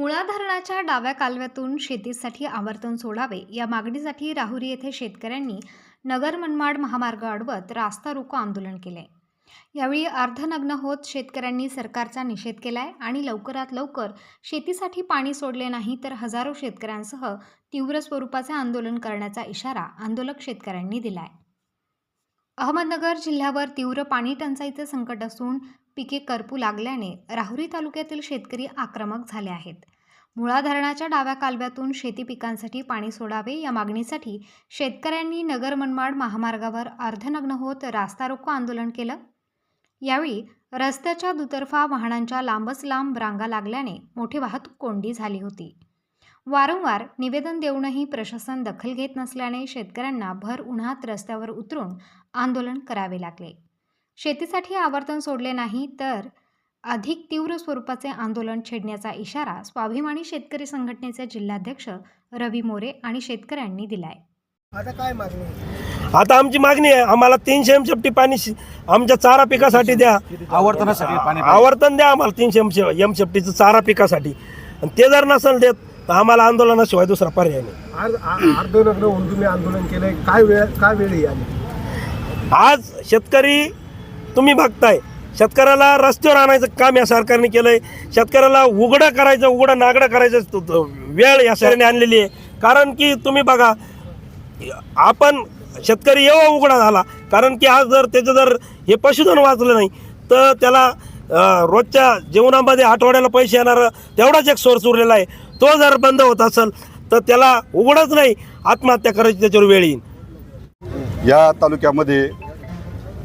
मुळा धरणाच्या डाव्या कालव्यातून शेतीसाठी आवर्तन सोडावे या मागणीसाठी राहुरी येथे शेतकऱ्यांनी नगर मनमाड महामार्ग अडवत रास्ता रोको आंदोलन केले. यावेळी अर्धनग्न होत शेतकऱ्यांनी सरकारचा निषेध केलाय आणि लवकरात लवकर शेतीसाठी पाणी सोडले नाही तर हजारो शेतकऱ्यांसह तीव्र स्वरूपाचे आंदोलन करण्याचा इशारा आंदोलक शेतकऱ्यांनी दिलाय. अहमदनगर जिल्ह्यावर तीव्र पाणी टंचाईचे संकट असून पिके करपू लागल्याने राहुरी तालुक्यातील शेतकरी आक्रमक झाले आहेत. मुळा धरणाच्या डाव्या कालव्यातून शेती पिकांसाठी पाणी सोडावे या मागणीसाठी शेतकऱ्यांनी नगर मनमाड महामार्गावर अर्धनग्न होत रास्ता रोको आंदोलन केलं. यावेळी रस्त्याच्या दुतर्फा वाहनांच्या लांबच लांब रांगा लागल्याने मोठी वाहतूक कोंडी झाली होती. वारंवार निवेदन देऊनही प्रशासन दखल घेत नसल्याने शेतकऱ्यांना भर उन्हात रस्त्यावर उतरून आंदोलन करावे लागले. शेतीसाठी आवर्तन सोडले नाही तर अधिक तीव्र स्वरूपाचे आंदोलन छेडण्याचा इशारा स्वाभिमानी शेतकरी संघटनेचे जिल्हाध्यक्ष रवी मोरे आणि शेतकऱ्यांनी दिलाय. आता काय मागणी आहे? आता आमची मागणी आहे आम्हाला तीनशे एमसेफ्टी पाणी शि- आमच्या चारा पिकासाठी द्या. आवर्तनासाठी पाणी आवर्तन द्या आम्हाला तीनशे एमसेफ्टीचं चारा पिकासाठी. आणि ते जर नसेल देत तर आम्हाला आंदोलनाशिवाय दुसरा पर्याय नाही. आंदोलन केलंय. काय वेळ काय वेळ आज शेतकरी तुम्ही बघताय. शेतकऱ्याला रस्त्यावर आणायचं काम या सरकारने केलंय. शेतकऱ्याला उघडं करायचं उघडं नागडं करायचं वेळ या सरकारने आणलेली आहे. कारण की तुम्ही बघा आपण शेतकरी एवढा उघडा झाला. कारण की आज जर त्याचं जर हे पशुधन वाचलं नाही तर त्याला रोजच्या जेवणामध्ये आठवड्याला पैसे येणार तेवढाच एक सोर्स उरलेला आहे. तो जर बंद होत असेल तर त्याला उघडच नाही. आत्महत्या करायची त्याच्यावर वेळ येईल. या तालुक्यामध्ये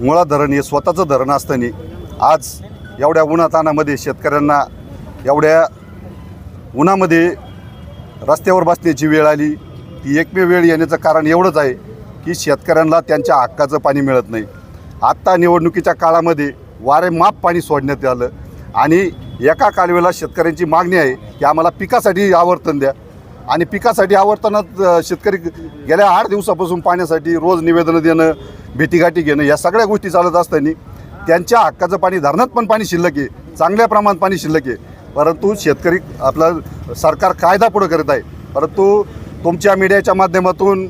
मुळा धरण हे स्वतःचं धरण असताना आज एवढ्या उन्हातानामध्ये शेतकऱ्यांना एवढ्या उन्हामध्ये रस्त्यावर बसण्याची वेळ आली. ती एकमेव वेळ येण्याचं कारण एवढंच आहे की शेतकऱ्यांना त्यांच्या हक्काचं पाणी मिळत नाही. आत्ता निवडणुकीच्या काळामध्ये वारे माप पाणी सोडण्यात आलं आणि एका कालवेला शेतकऱ्यांची मागणी आहे की आम्हाला पिकासाठी आवर्तन द्या. आणि पिकासाठी आवर्तनात शेतकरी गेल्या आठ दिवसापासून पाण्यासाठी रोज निवेदनं देणं भेटीगाठी घेणं या सगळ्या गोष्टी चालत असताना त्यांच्या हक्काचं पाणी धरणात पण पाणी शिल्लक आहे चांगल्या प्रमाणात पाणी शिल्लक आहे. परंतु शेतकरी आपला सरकार कायदा पुढं करत आहे. परंतु तुमच्या मीडियाच्या माध्यमातून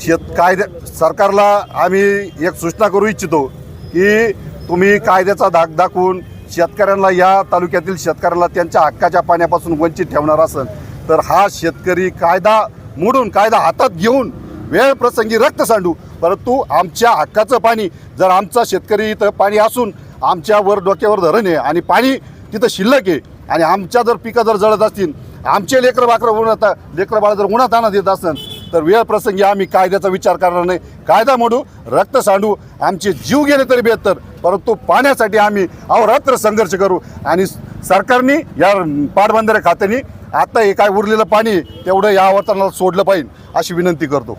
शेत कायद्या सरकारला आम्ही एक सूचना करू इच्छितो की तुम्ही कायद्याचा धाक दाखवून शेतकऱ्यांना या तालुक्यातील शेतकऱ्याला त्यांच्या हक्काच्या पाण्यापासून वंचित ठेवणार असेल तर हा शेतकरी कायदा मोडून कायदा हातात घेऊन वेळ प्रसंगी रक्त सांडू. परंतु आमच्या हक्काचं पाणी जर आमचा शेतकरी इथं पाणी असून आमच्यावर डोक्यावर धरण आहे आणि पाणी तिथं शिल्लक आहे आणि आमच्या जर पिकं जर जळत असतील आमचे लेकरं बाकरं उन्हात लेकरं जर उन्हात आणत येत असेल तर वेळ प्रसंगी आम्ही कायद्याचा विचार करणार नाही. कायदा मोडू रक्त सांडू आमचे जीव गेले तरी बेहतर परंतु पाण्यासाठी आम्ही अहोरात्र संघर्ष करू आणि सरकारने या पाटबंधारे खात्याने आता हे काय उरलेलं पाणी तेवढं या आवर्तनाला सोडलं पाहिजे अशी विनंती करतो.